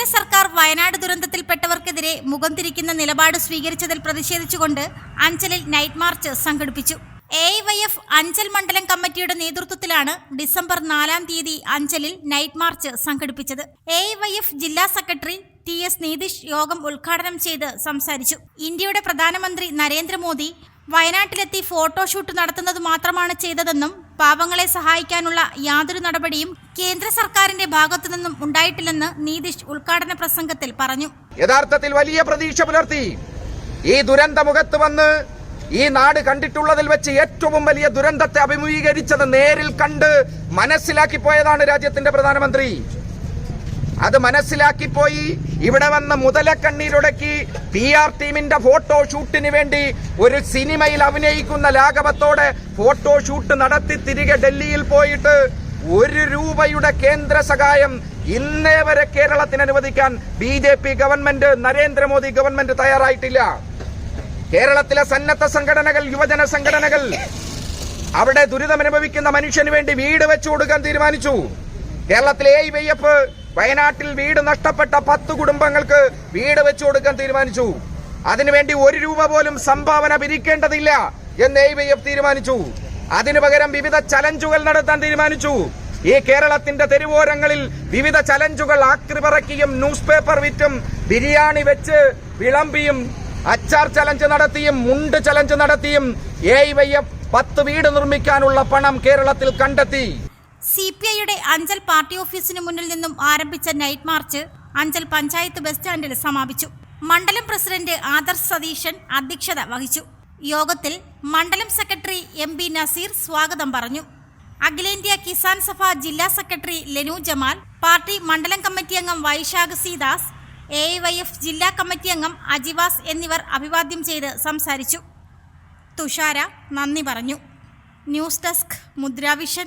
കേന്ദ്ര സർക്കാർ വയനാട് ദുരന്തത്തിൽപ്പെട്ടവർക്കെതിരെ മുഖം തിരിക്കുന്ന നിലപാട് സ്വീകരിച്ചതിൽ പ്രതിഷേധിച്ചുകൊണ്ട് അഞ്ചലിൽ നൈറ്റ് മാർച്ച് സംഘടിപ്പിച്ചു. എ വൈ എഫ് അഞ്ചൽ മണ്ഡലം കമ്മിറ്റിയുടെ നേതൃത്വത്തിലാണ് ഡിസംബർ നാലാം തീയതി അഞ്ചലിൽ നൈറ്റ് മാർച്ച് സംഘടിപ്പിച്ചത്. എ വൈ എഫ് ജില്ലാ സെക്രട്ടറി ടി എസ് നീതിഷ് യോഗം ഉദ്ഘാടനം ചെയ്ത് സംസാരിച്ചു. ഇന്ത്യയുടെ പ്രധാനമന്ത്രി നരേന്ദ്രമോദി വയനാട്ടിലെത്തി ഫോട്ടോഷൂട്ട് നടത്തുന്നത് മാത്രമാണ് ചെയ്തതെന്നും പാവങ്ങളെ സഹായിക്കാനുള്ള യാതൊരു നടപടിയും കേന്ദ്ര സർക്കാരിന്റെ ഭാഗത്തുനിന്നും ഉണ്ടായിട്ടില്ലെന്ന് നീതിഷ് ഉദ്ഘാടന പ്രസംഗത്തിൽ പറഞ്ഞു. യഥാർത്ഥത്തിൽ വലിയ പ്രതീക്ഷ പുലർത്തി. ഈ ദുരന്തമുഖത്ത് വന്ന് ഈ നാട് കണ്ടിട്ടുള്ളതിൽ വെച്ച് ഏറ്റവും വലിയ ദുരന്തത്തെ അഭിമുഖീകരിച്ചത് നേരിൽ കണ്ട് മനസ്സിലാക്കി പോയതാണ് രാജ്യത്തിന്റെ പ്രധാനമന്ത്രി. അത് മനസ്സിലാക്കിപ്പോയി ഇവിടെ വന്ന് മുതലക്കണ്ണീരുടക്കി പി ആർ ടീമിന്റെ ഫോട്ടോ ഷൂട്ടിന് വേണ്ടി ഒരു സിനിമയിൽ അഭിനയിക്കുന്ന ലാഘവത്തോടെ ഫോട്ടോ ഷൂട്ട് നടത്തി തിരികെ ഡൽഹിയിൽ പോയിട്ട് ഒരു രൂപയുടെ കേന്ദ്ര സഹായം ഇന്നേ വരെ കേരളത്തിന് അനുവദിക്കാൻ B J P government Narendra Modi government തയ്യാറായിട്ടില്ല. കേരളത്തിലെ സന്നദ്ധ സംഘടനകൾ യുവജന സംഘടനകൾ അവിടെ ദുരിതമനുഭവിക്കുന്ന മനുഷ്യന് വേണ്ടി വീട് വെച്ചു കൊടുക്കാൻ തീരുമാനിച്ചു. കേരളത്തിലെ എ വൈ എഫ് വയനാട്ടിൽ വീട് നഷ്ടപ്പെട്ട പത്ത് കുടുംബങ്ങൾക്ക് വീട് വെച്ചു കൊടുക്കാൻ തീരുമാനിച്ചു. അതിനുവേണ്ടി ഒരു രൂപ പോലും സംഭാവന പിരിക്കേണ്ടതില്ല എന്ന് എ തീരുമാനിച്ചു. അതിനു പകരം വിവിധ ചലഞ്ചുകൾ നടത്താൻ തീരുമാനിച്ചു. ഈ കേരളത്തിന്റെ തെരുവോരങ്ങളിൽ വിവിധ ചലഞ്ചുകൾ ആക്രിപറക്കിയും ന്യൂസ് പേപ്പർ വിറ്റും ബിരിയാണി വെച്ച് വിളമ്പിയും അച്ചാർ ചലഞ്ച് നടത്തിയും മുണ്ട് ചലഞ്ച് നടത്തിയും എ പത്ത് വീട് നിർമ്മിക്കാനുള്ള പണം കേരളത്തിൽ കണ്ടെത്തി. സി പി ഐയുടെ അഞ്ചൽ പാർട്ടി ഓഫീസിന് മുന്നിൽ നിന്നും ആരംഭിച്ച night march Anchal panchayat bus സ്റ്റാൻഡിൽ സമാപിച്ചു. മണ്ഡലം പ്രസിഡന്റ് ആദർശ് സതീശൻ അധ്യക്ഷത വഹിച്ചു. യോഗത്തിൽ മണ്ഡലം സെക്രട്ടറി എം ബി നസീർ സ്വാഗതം പറഞ്ഞു. അഖിലേന്ത്യാ കിസാൻ സഭ ജില്ലാ സെക്രട്ടറി ലെനു ജമാൽ പാർട്ടി മണ്ഡലം കമ്മിറ്റി അംഗം വൈശാഖ് സീദാസ് എ വൈ എഫ് ജില്ലാ കമ്മിറ്റി അംഗം അജിവാസ് എന്നിവർ അഭിവാദ്യം ചെയ്ത് സംസാരിച്ചു. തുഷാര നന്ദി പറഞ്ഞു. News desk Mudra vision.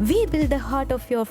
we build the heart of your